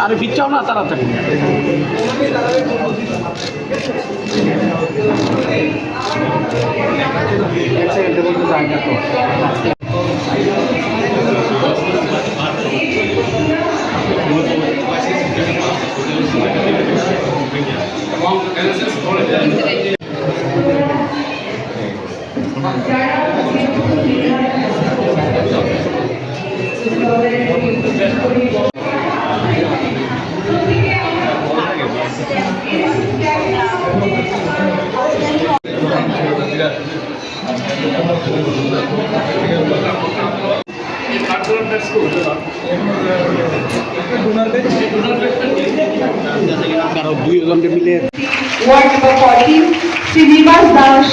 আরে বিচ্ছাও না তাড়াতাড়ি এক সেকেন্ডে দুইজনকে মিলে ward number forty Srinivas Das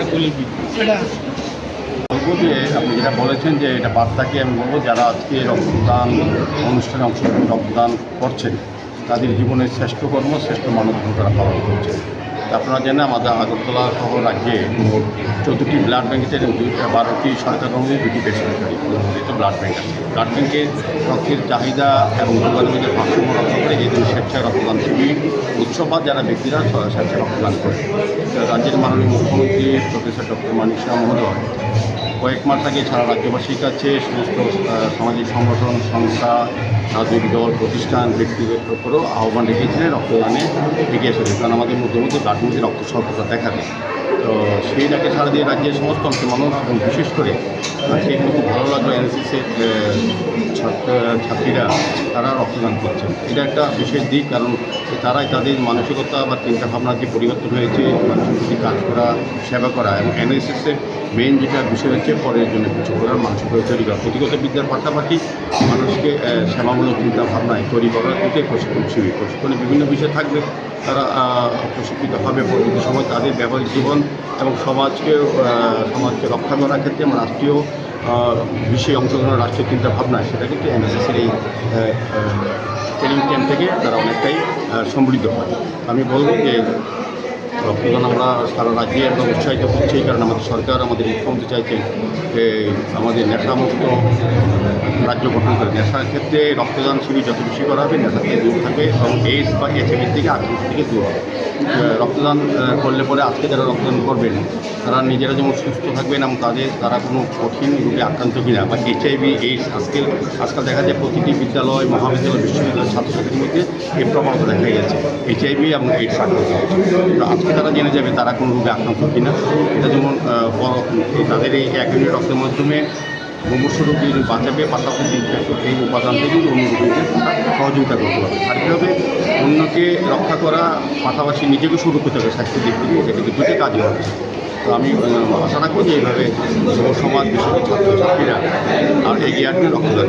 councillor আপনি যেটা বলেছেন যে, এটা বার্তাকে আমি বলব, যারা আজকে রক্তদান অনুষ্ঠানে অংশগ্রহণ রক্তদান করছেন, তাদের জীবনের শ্রেষ্ঠ কর্ম, শ্রেষ্ঠ মানবধর্ম তারা পালন করছে তা আপনারা জানেন, আমাদের আগরতলা সহ রাজ্যে মোট চোদ্দোটি ব্লাড ব্যাঙ্ক আছে, এবং দুইটা বারোটি সহায়তা কর্মী দুটি বেসরকারি অনুমোদিত ব্লাড ব্যাঙ্ক আছে। ব্লাড ব্যাঙ্কে রক্তের চাহিদা এবং যোগাযোগের ভারসাম্য রক্ষা করে যেহেতু স্বেচ্ছায় রক্তদান শিবির, উৎসব যারা ব্যক্তিরা স্বেচ্ছায় রক্তদান করে। রাজ্যের মাননীয় মুখ্যমন্ত্রী প্রফেসর ডক্টর মানিক শাহ মহোদয় কয়েক মাস আগে সারা রাজ্যবাসীর কাছে সমস্ত সামাজিক সংগঠন, সংস্থা, রাজনৈতিক দল, প্রতিষ্ঠান ব্যক্তিদের উপরও আহ্বান রেখেছিলেন রক্তদানে এগিয়ে এসেছে। কারণ আমাদের মধ্যে মধ্যে মধ্যে রক্ত স্বল্পতা দেখা দেয়। তো সেই ডাকে সারা দিয়ে রাজ্যের সমস্ত অংশের মানুষ এবং বিশেষ করে আজকে একটু খুব ভালো লাগল এনসিসির ছাত্র, ছাত্রীরা তারা রক্তদান করছেন। এটা একটা বিশেষ দিক, কারণ তারাই তাদের মানসিকতা বা চিন্তাভাবনার যে পরিবর্তন হয়েছে মানুষের প্রতি কাজ করা সেবা করা এবং এনএসএসের মেইন যেটা বিষয় হচ্ছে পরের জন্য কিছু করার মানসিকতা তৈরি করা প্রতিগত বিদ্যার পাশাপাশি মানুষকে সেবামূলক চিন্তাভাবনায় তৈরি করার দিকে প্রশিক্ষণ শিবির। প্রশিক্ষণে বিভিন্ন বিষয় থাকবে। তারা প্রশিক্ষিত হবে পরবর্তী সময় তাদের ব্যবহারিক জীবন এবং সমাজকে সমাজকে রক্ষা করার ক্ষেত্রে রাষ্ট্রীয় বিষয়ে অংশগ্রহণ রাষ্ট্রীয় চিন্তা ভাবনা, সেটা কিন্তু এনএসএসের এই ট্রেনিং ক্যাম্প থেকে তারা অনেকটাই সমৃদ্ধ হয়। আমি বলব যে রক্তদান আমরা সারা রাজ্যে আমরা উৎসাহিত করছি কারণ আমাদের সরকার, আমাদের মুখ্যমন্ত্রী চাইছেন আমাদের নেশামুক্ত রাজ্য গঠন করে নেশার ক্ষেত্রে রক্তদান শিবির যত বেশি করা হবে নেশা থেকে দূর থাকবে এবং এইডস বা এইচএভি থেকে আক্রান্ত থেকে দূর হবে রক্তদান করলে পরে আজকে যারা রক্তদান করবেন, তারা নিজেরা যেমন সুস্থ থাকবেন এবং তাদের, তারা কোনো কঠিন রোগে আক্রান্ত কিনা বা এইচআইভি এইডস আজকে, আজকাল দেখা যায় প্রতিটি বিদ্যালয়, মহাবিদ্যালয় বিশ্ববিদ্যালয় ছাত্রছাত্রীর মধ্যে এই প্রবণতা দেখা গেছে এইচআইভি এবং এইডস আক্রান্ত হচ্ছে। আজকে তারা জেনে যাবে তারা কোনো রোগে আক্রান্ত কিনা। এটা যেমন তাদের এই এক ইউনিট রক্তের মাধ্যমে মুমূর্ষ রোগী বাঁচাবে, পাশাপাশি এই উপাদান থেকে অন্য রোগীদের সহযোগিতা করতে হবে আর হবে অন্যকে রক্ষা করা, পাশাপাশি নিজেকে সুরক্ষিত হবে স্বাস্থ্য দিক থেকে এটা কিন্তু দুটি কাজই হবে। তো আমি আশা রাখব যে এইভাবে যুব সমাজ বিশেষ ছাত্রছাত্রীরা আর এগিয়ে আসবে রক্তদান।